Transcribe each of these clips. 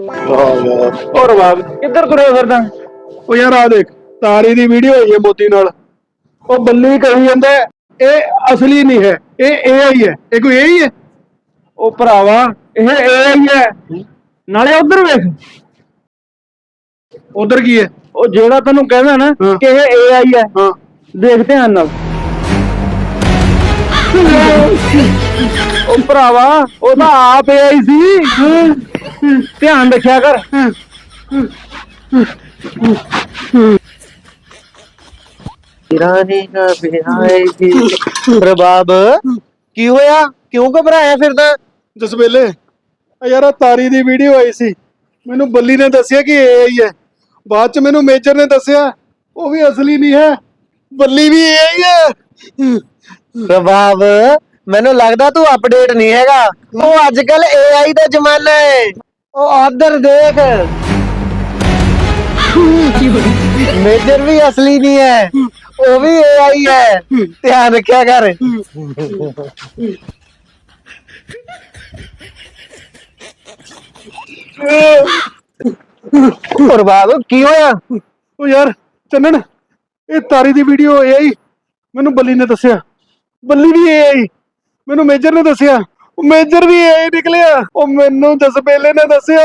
ਹੋਰ ਬਾਬ ਕਿੱਧਰ ਤੁਰਿਆ ਫਿਰਦਾ? ਉਹ ਯਾਰ ਆ ਦੇਖ ਤਾਰੀ ਦੀ ਵੀਡੀਓ ਹੋਈ ਹੈ ਮੋਦੀ ਨਾਲ। ਉਹ ਬੱਲੀ ਕਹੀ ਜਾਂਦਾ ਇਹ ਅਸਲੀ ਨਹੀਂ ਹੈ ਇਹ AI ਹੈ। ਇਹ ਕੋਈ AI ਹੈ? ਉਹ ਭਰਾਵਾ ਇਹ AI ਹੈ। ਨਾਲੇ ਉਧਰ ਵੇਖ। ਉਧਰ ਕੀ ਹੈ? ਉਹ ਜਿਹੜਾ ਤੈਨੂੰ ਕਹਿੰਦਾ ਨਾ। ਕਿ ਇਹ AI ਹੈ ਹਾਂ। ਦੇਖ ਧਿਆਨ ਨਾਲ। ਉਹ ਭਰਾਵਾ ਉਹ ਤਾਂ ਆਪ AI ਸੀ। ਧਿਆਨ ਰੱਖਿਆ ਕਰ। ਰਾਣੀ ਦਾ ਬਿਹਾਈ ਦੀ ਪ੍ਰਭਾਬ ਕੀ ਹੋਇਆ? ਕਿਉਂ ਘਬਰਾਇਆ ਫਿਰਦਾ? ਜਸਬੇਲੇ ਆ ਯਾਰ ਆ ਤਾਰੀ ਦੀ ਵੀਡੀਓ ਆਈ ਸੀ। ਮੈਨੂੰ ਬੱਲੀ ਨੇ ਦੱਸਿਆ ਕਿ ਇਹ AI ਹੈ। ਬਾਅਦ ਚ ਮੈਨੂੰ ਮੇਜਰ ਨੇ ਦੱਸਿਆ ਉਹ ਵੀ ਅਸਲੀ ਨਹੀਂ ਹੈ। ਬੱਲੀ ਵੀ AI ਹੈ। ਪ੍ਰਭਾਬ ਮੈਨੂੰ ਲੱਗਦਾ ਤੂੰ ਅਪਡੇਟ ਨਹੀਂ ਹੈਗਾ। ਉਹ ਅੱਜ ਕੱਲ AI ਦਾ ਜ਼ਮਾਨਾ ਹੈ। ਉਹ ਆਦਰ ਦੇਖ। ਮੇਜਰ ਵੀ ਅਸਲੀ ਨਹੀਂ ਹੈ, ਉਹ ਵੀ AI ਹੈ। ਧਿਆਨ ਰੱਖਿਆ ਕਰ। ਪ੍ਰਭਾਬ ਕੀ ਹੋਇਆ? ਉਹ ਯਾਰ, ਚੰਨਣ, ਇਹ ਤਾਰੀ ਦੀ ਵੀਡੀਓ AI ਮੈਨੂੰ ਬੱਲੀ ਨੇ ਦੱਸਿਆ। ਬੱਲੀ ਵੀ AI ਮੈਨੂੰ ਮੇਜਰ ਨੇ ਦੱਸਿਆ। ਮੇਜਰ ਵੀ AI ਨਿਕਲਿਆ। ਉਹ ਮੈਨੂੰ ਜਸਬੇਲੇ ਨੇ ਦੱਸਿਆ।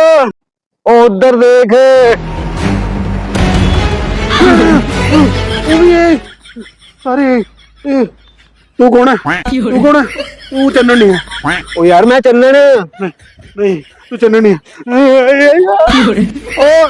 ਉਹ ਉਧਰ ਦੇਖ। ਉਹ ਵੀ ਸਾਰੇ ਇਹ ਤੂੰ ਕੌਣ ਹੈ? ਤੂੰ ਕੌਣ ਹੈ? ਤੂੰ ਚੰਨਣ ਨਹੀਂ ਹੈ। ਉਹ ਯਾਰ ਮੈਂ ਚੱਲਣ। ਨਹੀਂ, ਤੂੰ ਚੰਨਣ ਨਹੀਂ ਹੈ। ਉਹ